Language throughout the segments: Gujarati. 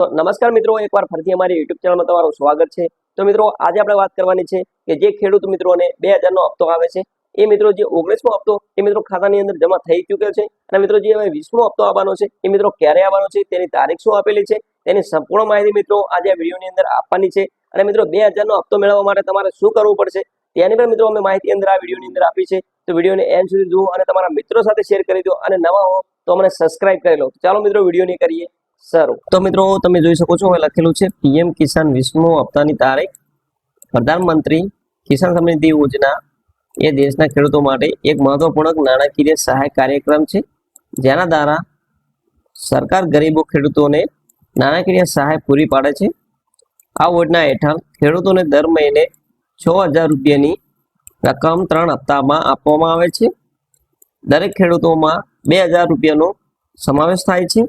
તો નમસ્કાર મિત્રો, એકવાર ફરીથી અમારી યુટ્યુબ ચેનલમાં તમારું સ્વાગત છે. તો મિત્રો, આજે આપણે વાત કરવાની છે કે જે ખેડૂત મિત્રોને બે હજારનો હપ્તો આવે છે, એ મિત્રો જે ઓગણીસમો હપ્તો, એ મિત્રો ખાતાની અંદર જમા થઈ ચૂક્યો છે અને મિત્રો જે હવે વીસમો હપ્તો આવવાનો છે, એ મિત્રો ક્યારે આવવાનો છે, તેની તારીખ શું આપેલી છે, તેની સંપૂર્ણ માહિતી મિત્રો આજે આ વિડીયોની અંદર આપવાની છે. અને મિત્રો, બે હજારનો હપ્તો મેળવવા માટે તમારે શું કરવું પડશે, તેની પણ મિત્રો અમે માહિતી અંદર આ વિડીયોની અંદર આપી છે. તો વિડીયોને એન્ડ સુધી જુઓ અને તમારા મિત્રો સાથે શેર કરી દો અને નવા હો તો અમને સબસ્ક્રાઇબ કરી લો. ચાલો મિત્રો, વિડીયોની કરીએ. શરૂ તો મિત્રો, તમે જોઈ શકો છો લખેલું છે, પીએમ કિસાન વીસમો હપ્તાની તારીખ. પ્રધાનમંત્રી કિસાન સમિતિ યોજના એ દેશના ખેડૂતો માટે એક મહત્વપૂર્ણ નાણાકીય સહાય કાર્યક્રમ છે, જેના દ્વારા સરકાર ગરીબો ખેડૂતોને નાણાકીય સહાય પૂરી પાડે છે. આ યોજના હેઠળ ખેડૂતોને દર મહિને છ હજાર રૂપિયાની રકમ ત્રણ હપ્તામાં આપવામાં આવે છે. દરેક ખેડૂતોમાં બે હજાર રૂપિયાનો સમાવેશ થાય છે.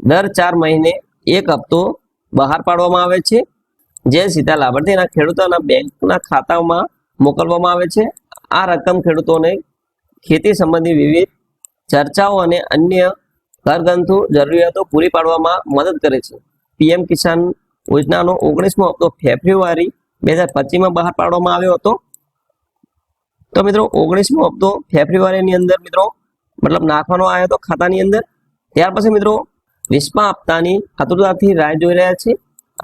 દર ચાર મહિને એક હપ્તો બહાર પાડવામાં આવે છે, જે સીધા લાભાર્થીના ખેડૂતોના બેંકના ખાતામાં મોકલવામાં આવે છે. આ રકમ ખેડૂતોને ખેતી સંબંધી વિવિધ ચર્ચાઓ અને અન્ય ઘરગંથુ જરૂરિયાતો પૂરી પાડવામાં મદદ કરે છે. પીએમ કિસાન યોજનાનો ઓગણીસમો હપ્તો ફેબ્રુઆરી બે હજાર પચીસમાં બહાર પાડવામાં આવ્યો હતો. તો મિત્રો, ઓગણીસમો હપ્તો ફેબ્રુઆરીની અંદર મિત્રો, મતલબ નાખવાનો આવ્યો હતો ખાતાની અંદર. ત્યાર પછી મિત્રો વીસમા હપ્તાની આતુરતાથી રાહ જોઈ રહ્યા છે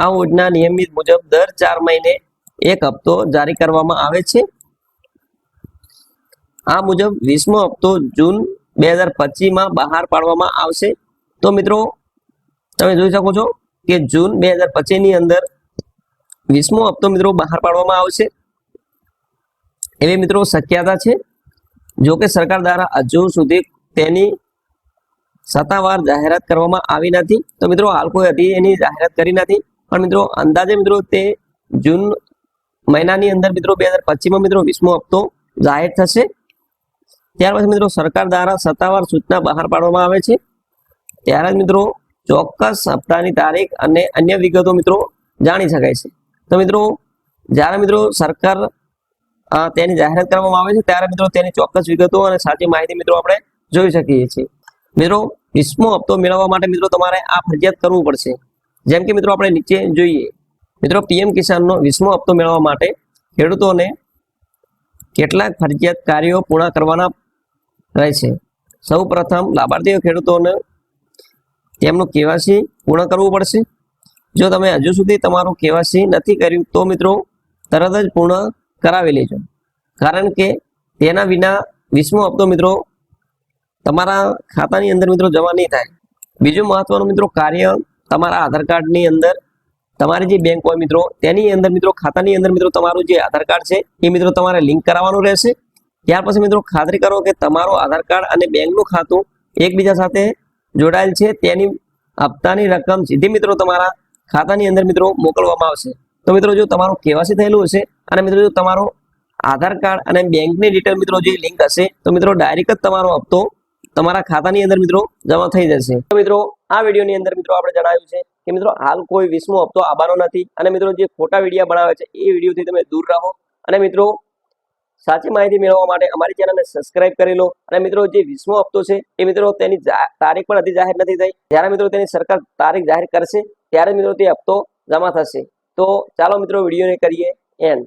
આ યોજના નિયમિત મુજબ દર ચાર મહિને એક હપ્તો જારી કરવામાં આવે છે. આ મુજબ વીસમો હપ્તો જૂન બે હજાર પચીસમાં બહાર પાડવામાં આવશે. તો મિત્રો, તમે જોઈ શકો છો કે જૂન બે હજાર પચીસની અંદર વીસમો હપ્તો મિત્રો બહાર પાડવામાં આવશે. એવી મિત્રો શક્યતા છે. જો કે સરકાર દ્વારા હજુ સુધી તેની સત્તાવાર જાહેરાત કરવામાં આવી નથી. તો મિત્રો, હાલ કોઈ હતી એની જાહેરાત કરી નથી. પણ મિત્રો, અંદાજે મિત્રો, તે જૂન મહિનાની અંદર મિત્રો, બે હજાર પચીસમાં મિત્રો, વીસમો હપ્તો જાહેર થશે. ત્યાર પછી મિત્રો, સરકાર દ્વારા સત્તાવાર સૂચના બહાર પાડવામાં આવે છે. ત્યારે જ મિત્રો, ચોક્કસ હપ્તાની તારીખ અને અન્ય વિગતો મિત્રો જાણી શકાય છે. તો મિત્રો, જ્યારે મિત્રો સરકાર તેની જાહેરાત કરવામાં આવે છે, ત્યારે મિત્રો તેની ચોક્કસ વિગતો અને સાચી માહિતી મિત્રો આપણે જોઈ શકીએ છીએ. મિત્રો વીસમો હપ્તો મેળવવા માટે મિત્રો તમારે આ ફરજિયાત કરવું પડશે. જેમ કે મિત્રો આપણે નીચે જોઈએ. મિત્રો, પીએમ કિસાનનો વીસમો હપ્તો મેળવવા માટે ખેડૂતોને કેટલાક ફરજિયાત કાર્યો પૂર્ણ કરવાના રહેશે. સૌ પ્રથમ લાભાર્થીઓ ખેડૂતોને તેમનું કેવાસી પૂર્ણ કરવું પડશે. જો તમે હજુ સુધી તમારું કેવાસી નથી કર્યું, તો મિત્રો તરત જ પૂર્ણ કરાવી લેજો. કારણ કે તેના વિના વીસમો હપ્તો મિત્રો તમારા ખાતાની અંદર મિત્રો જમા નહીં થાય. બીજું મહત્વનું મિત્રો કાર્ય તમારા આધાર કાર્ડની અંદર તમારી જે બેંક હોય મિત્રો, તેની અંદર મિત્રો ખાતાની અંદર મિત્રો તમારું જે આધાર કાર્ડ છે, એ મિત્રો તમારે લિંક કરાવવાનું રહેશે. ત્યાર પછી મિત્રો ખાતરી કરો કે તમારું આધાર કાર્ડ અને બેંકનું ખાતું એકબીજા સાથે જોડાયેલ છે, તેની હપ્તાની રકમ સીધી મિત્રો તમારા ખાતાની અંદર મિત્રો મોકલવામાં આવશે. તો મિત્રો જો તમારું કેવાસી થયેલું હશે અને મિત્રો જો તમારો આધાર કાર્ડ અને બેંકની ડિટેલ મિત્રો જે લિંક હશે, તો મિત્રો ડાયરેક્ટ જ તમારો હપ્તો તમારા ખાતાની અંદર મિત્રો જમા થઈ જશે. મિત્રો, આ વિડીયોની અંદર મિત્રો આપણે જણાવ્યું છે કે મિત્રો, હાલ કોઈ વીસમો હપ્તો આવવાનો નથી અને મિત્રો જે ખોટા વિડીયા બનાવે છે એ વિડીયોથી તમે દૂર રહો. અને મિત્રો, સાચી માહિતી મેળવવા માટે અમારી ચેનલને સબસ્ક્રાઇબ કરી લો. અને મિત્રો, જે વીસમો હપ્તો છે એ મિત્રો તેની તારીખ પણ હજી જાહેર નથી થઈ. જ્યારે મિત્રો તેની સરકાર તારીખ જાહેર કરશે, ત્યારે મિત્રો તે હપ્તો જમા થશે. તો ચાલો મિત્રો, વિડીયોને કરીએ એન્ડ